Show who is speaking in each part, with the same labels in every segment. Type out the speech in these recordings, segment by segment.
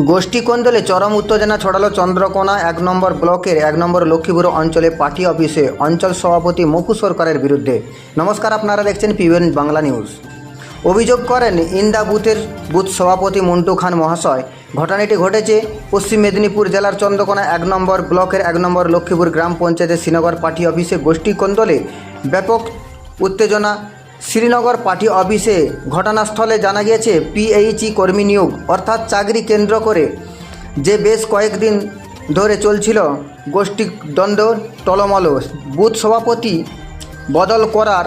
Speaker 1: গোষ্ঠী কোন্দলে চরম উত্তেজনা ছড়ালো চন্দ্রকোনা, এক নম্বর ব্লকের, এক নম্বর লক্ষ্মীপুর অঞ্চলে পার্টি অফিসে, অঞ্চল সভাপতি মফু সরকারের বিরুদ্ধে। নমস্কার, আপনারা দেখছেন পিবিএন বাংলা নিউজ। অভিযোগ করেন, ইন্দা বুথের বুথ সভাপতি মন্টু খান মহাশয়, ঘটনাটি ঘটেছে পশ্চিম মেদিনীপুর জেলার চন্দ্রকোনা, এক নম্বর ব্লকের, এক নম্বর লক্ষ্মীপুর গ্রাম পঞ্চায়েতের শ্রীনগর পার্টি অফিসে গোষ্ঠী কোন্দলে ব্যাপক উত্তেজনা শ্রীনগর পার্টি অফিসে ঘটনাস্থলে জানা গিয়েছে পিএইচই কর্মী নিয়োগ, অর্থাৎ চাকরি কেন্দ্র করে যে বেশ কয়েকদিন ধরে চলছিল গোষ্ঠী দ্বন্দ্ব, টলমল। বুথ সভাপতি বদল করার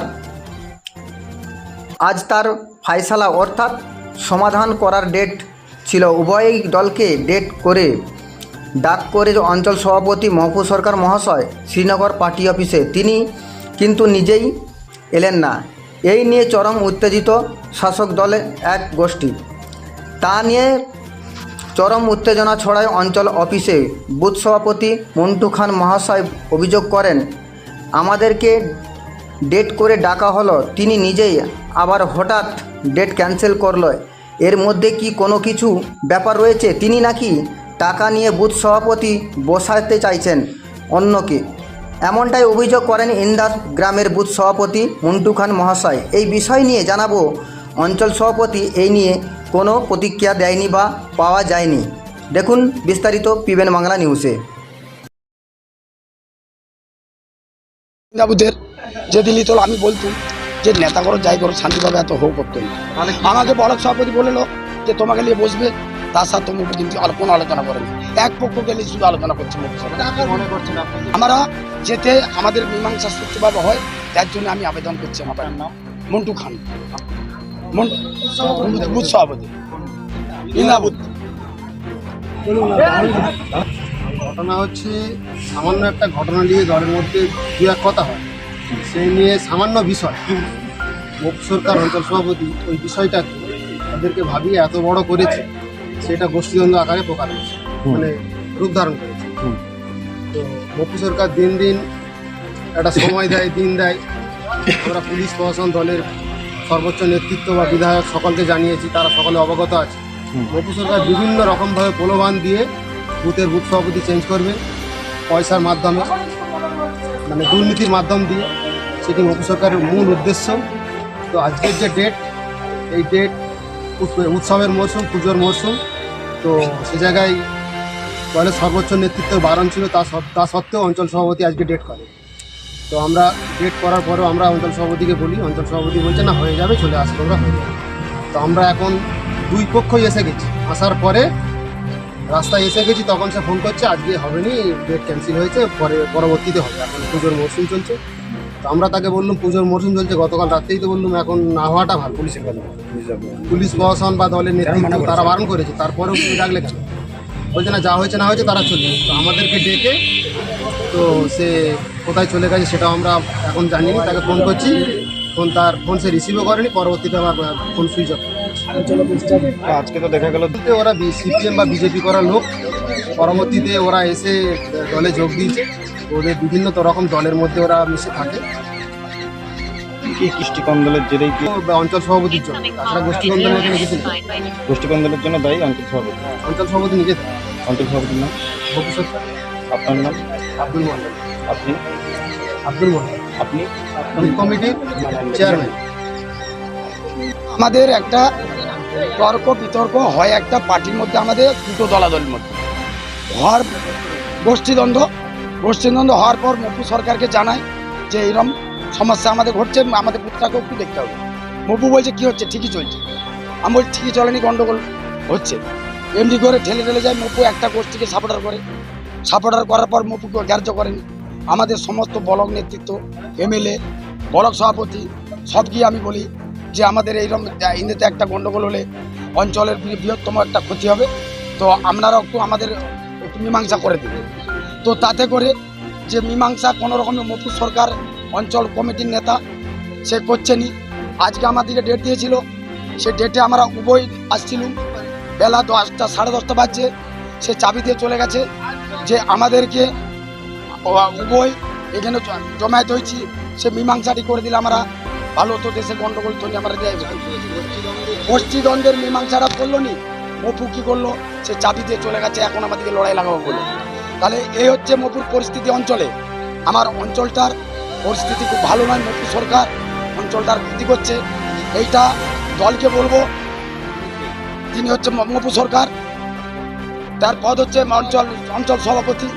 Speaker 1: আজ তার ফায়সালা, অর্থাৎ সমাধান করার ডেট ছিল। উভয় দলকে ডেট করে ডাক করে অঞ্চল সভাপতি মহফুজ সরকার মহাশয় শ্রীনগর পার্টি অফিসে। তিনি কিন্তু নিজেই এলেন না। এই নিয়ে চরম উত্তেজিত শাসক দলের এক গোষ্ঠী। তা নিয়ে চরম উত্তেজনা ছড়ায় অঞ্চল অফিসে। বুথ সভাপতি মন্টু খান মহাশয় অভিযোগ করেন, আমাদেরকে ডেট করে ডাকা হলো, তিনি নিজেই আবার হঠাৎ ডেট ক্যান্সেল করল। এর মধ্যে কি কোনো কিছু ব্যাপার রয়েছে? তিনি নাকি টাকা নিয়ে বুথ সভাপতি বসাতে চাইছেন অন্যকে। এমনটাই অভিযোগ করেন ইন্দাস গ্রামের বুথ সভাপতি মন্টু খান মহাশয়। এই বিষয় নিয়ে জানাব অঞ্চল সভাপতি এই নিয়ে কোনো প্রতিক্রিয়া দেয়নি বা পাওয়া যায়নি। দেখুন বিস্তারিত পিবেন বাংলা নিউজে।
Speaker 2: বাবুদের যদি নিত আমি বলতুম যে নেতা করো যাই করো শান্তিভাবে এত হোক করতো আমাকে বড় সভাপতি বলল যে তোমাকে নিয়ে বসবে তার সাথে মুখ কিন্তু কোনো আলোচনা করেনি। এক পক্ষ গেলে শুধু আলোচনা করছে মুখ
Speaker 3: মনে করছেন আপনি?
Speaker 2: আমরা যেতে আমাদের মীমাংসা সুষ্ঠুভাবে হয় তার জন্য আমি আবেদন করছি আমার নাম? মন্টু খান। বুথ সভাপতি ইন্দাবুদ
Speaker 3: ঘটনা হচ্ছে সামান্য একটা ঘটনা নিয়ে দলের মধ্যে দু এক কথা হয়। সেই নিয়ে সামান্য বিষয়। মুখ সরকার অঞ্চল সভাপতি ওই বিষয়টাকে তাদেরকে ভাবিয়ে এত বড় করেছে। সেটা গোষ্ঠীদ্বন্দ্ব আকারে প্রকার হয়েছে মানে রূপ ধারণ করেছে। তো মপু সরকার দিন দিন একটা সময় দেয় দিন দেয়। আমরা পুলিশ প্রশাসন দলের সর্বোচ্চ নেতৃত্ব বা বিধায়ক সকলকে জানিয়েছি তারা সকলে অবগত আছে। মপু সরকার বিভিন্ন রকমভাবে প্রলোভন দিয়ে বুথের বুথ সভাপতি চেঞ্জ করবে পয়সার মাধ্যমে মানে দুর্নীতির মাধ্যম দিয়ে। সেটি মপু সরকারের মূল উদ্দেশ্য। তো আজকের যে ডেট এই ডেট উৎসবের মরশুম পুজোর মরশুম তো সে জায়গায় দলের সর্বোচ্চ নেতৃত্ব বারণ ছিল, তা তা সত্ত্বেও অঞ্চল সভাপতি আজকে ডেট করে। তো আমরা ডেট করার পরেও আমরা অঞ্চল সভাপতিকে বলি, অঞ্চল সভাপতি বলছে, না, হয়ে যাবে, চলে আসবে ওরা হয়ে যাবে। তো আমরা এখন দুই পক্ষই এসে গেছি। আসার পরে রাস্তায় এসে গেছি, তখন সে ফোন করছে, আজকে হবে নি ডেট ক্যান্সেল হয়েছে, পরে, পরবর্তীতে হবে। এখন পুজোর মরশুম চলছে। তো আমরা তাকে বললাম পুজোর মরশুম চলছে গতকাল রাত্রেই তো বললাম এখন না হওয়াটা ভালো পুলিশের কথা পুলিশ প্রশাসন বা দলের নেতৃত্ব তারা বারণ করেছে তারপরেও তুমি ডাকলে কেন? বলছে না যা হয়েছে না হয়েছে তারা চলে তো আমাদেরকে ডেকে তো সে কোথায় চলে গেছে সেটাও আমরা এখন জানিনি তাকে ফোন করছি। ফোন তার ফোন সে রিসিভও করেনি পরবর্তীতে আবার ফোন সুইচ অফ
Speaker 4: আজকে তো দেখা গেল।
Speaker 3: ওরা সিপিএম বা বিজেপি করার লোক পরবর্তীতে ওরা এসে দলে যোগ দিয়েছে। ওদের বিভিন্ন তো রকম দলের মধ্যে ওরা মিশে থাকে।
Speaker 4: কি কৃষ্টি কন্দলের জেরেই কি?
Speaker 3: বা অঞ্চল সভাপতির জন্য। তাছাড়া গোষ্ঠী কন্দলের এখানে কিছু নেই।
Speaker 4: গোষ্ঠী কন্দলের জন্য দায়ী অঞ্চল সভাপতি?
Speaker 3: অঞ্চল সভাপতি নিজে থাকে।
Speaker 4: অঞ্চল সভাপতির নাম?
Speaker 3: ভবিষ্যৎ
Speaker 4: আপনার নাম?
Speaker 3: আব্দুল
Speaker 4: আপনি?
Speaker 3: আব্দুল
Speaker 4: আপনি?
Speaker 3: কমিটির চেয়ারম্যান।
Speaker 2: আমাদের একটা তর্ক বিতর্ক হয় একটা পার্টির মধ্যে আমাদের দুটো দলাদলের মধ্যে। হওয়ার গোষ্ঠীদ্বন্দ্ব গোষ্ঠীদ্বন্দ্ব হওয়ার পর মপু সরকারকে জানায় যে এরকম সমস্যা আমাদের ঘটছে, আমাদের পুত্রটাকেও একটু দেখতে হবে। মপু বলছে, কি হচ্ছে? ঠিকই চলছে। আমি বলছি, ঠিকই চলেনি, গন্ডগোল হচ্ছে। এমনি করে ঠেলে ঠেলে যায় মপু একটা গোষ্ঠীকে সাপোর্টার করে। সাপোর্টার করার পর মপুকে গ্রাহ্য করেনি। আমাদের সমস্ত ব্লক নেতৃত্ব, এমএলএ, ব্লক সভাপতি, সব গিয়ে আমি বলি যে আমাদের এইরকম ইন্দিতে একটা গন্ডগোল হলে অঞ্চলের বৃহত্তম একটা ক্ষতি হবে। তো আপনারা একটু আমাদের একটু মীমাংসা করে দেবে তো তাতে করে যে মীমাংসা কোনো রকমের মপুর সরকার অঞ্চল কমিটির নেতা সে করছেনি আজকে আমাদেরকে ডেট দিয়েছিল। সে ডেটে আমরা উভয় আসছিলুম। বেলা দশটা, সাড়ে দশটা বাজছে। সে চাবি দিয়ে চলে গেছে যে আমাদেরকে উভয় এখানে জমায়েত হয়েছি। সে মীমাংসাটি করে দিলে আমরা ভালো হতো, দেশে গন্ডগোল তৈরি আমরা গোষ্ঠীদ্বন্দ্বের মীমাংসাটা করল নি। মপু কি করল? সে চাবি দিয়ে চলে গেছে। এখন আমাদেরকে লড়াই লাগাবো বলে। তাহলে এই হচ্ছে মপুর পরিস্থিতি অঞ্চলে। আমার অঞ্চলটার পরিস্থিতি খুব ভালো নয় মপুর সরকার অঞ্চলটার ক্ষতি করছে। এইটা দলকে বলব, তিনি হচ্ছে ম- মপু সরকার। তার পদ হচ্ছে অঞ্চল অঞ্চল সভাপতি।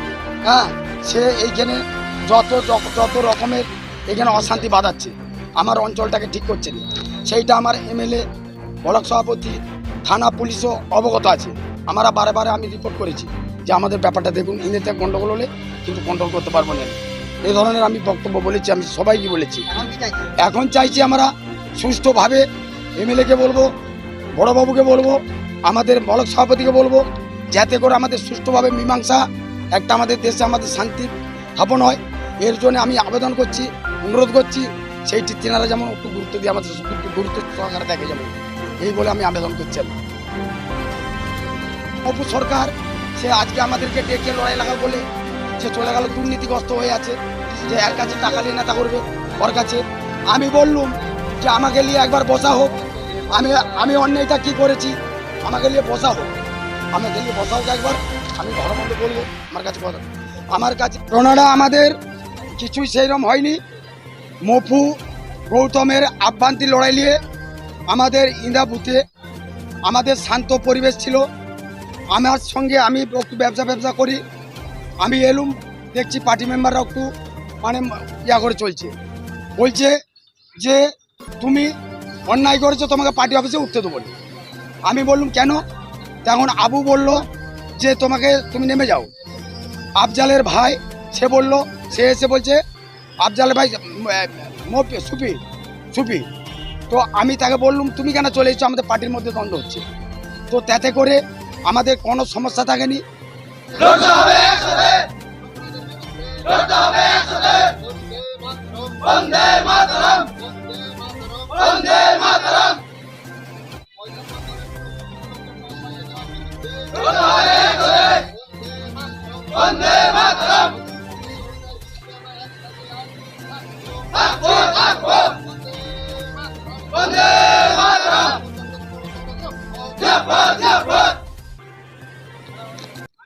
Speaker 2: হ্যাঁ সে এইখানে যত, যত- যত রকমের এখানে অশান্তি বাঁধাচ্ছে, আমার অঞ্চলটাকে ঠিক করছে না। সেইটা আমার এমএলএ, ব্লক সভাপতি, থানা পুলিশও অবগত আছে। আমরা বারে বারে আমি রিপোর্ট করেছি। যে আমাদের ব্যাপারটা দেখুন ইংরেজিতে গন্ডগোল হলে কিন্তু কন্ট্রোল করতে পারব না। এই ধরনের আমি বক্তব্য বলেছি, আমি সবাইকে বলেছি। এখন চাইছি আমরা সুষ্ঠুভাবে এমএলএকে বলব, বড়বাবুকে বলব, আমাদের ব্লক সভাপতিকে বলব, যাতে করে আমাদের সুষ্ঠুভাবে মীমাংসা, একটা আমাদের দেশে আমাদের শান্তি স্থাপন হয়। এর জন্য আমি আবেদন করছি, অনুরোধ করছি সেইটি তেনারা যেমন একটু গুরুত্ব দিয়ে আমাদের একটু গুরুত্ব সহকারে দেখে যেমন এই বলে আমি আবেদন করছি। অপু সরকার সে আজকে আমাদেরকে ডেকে লড়াই লাগাবে বলে সে চলে গেল, দুর্নীতিগ্রস্ত হয়ে আছে। যে এর কাছে টাকা নিয়ে নেতা করবে ওর কাছে। আমি বললুম যে আমাকে নিয়ে একবার বসা হোক। আমি আমি অন্যায়টা কি করেছি? আমাকে নিয়ে বসা হোক। আমাকে নিয়ে বসা হোক একবার। আমি ঘরের মধ্যে বলব। আমার কাছে কথা আমার কাছে প্রণাটা আমাদের কিছুই সেইরকম হয়নি। মফু, গৌতমের আভ্যন্তরী লড়াই নিয়ে আমাদের ইন্দাবুতে আমাদের শান্ত পরিবেশ ছিল। আমার সঙ্গে আমি একটু ব্যবসা ব্যবসা করি। আমি এলুম, দেখছি পার্টি মেম্বাররা একটু মানে ইয়া করে চলছে। বলছে যে, তুমি অন্যায় করেছ, তোমাকে পার্টি অফিসে উঠতে দেবো আমি বললুম, কেন? তখন আবু বলল যে, তোমাকে তুমি নেমে যাও। আফজালের ভাই, সে বলল, সে এসে বলছে আফজালের ভাই সুপি সুপি তো আমি তাকে বললুম, তুমি কেন চলে এসছো? আমাদের পার্টির মধ্যে দ্বন্দ্ব হচ্ছে। তো তাতে করে আমাদের কোনো সমস্যা থাকেনি।
Speaker 3: বন্দে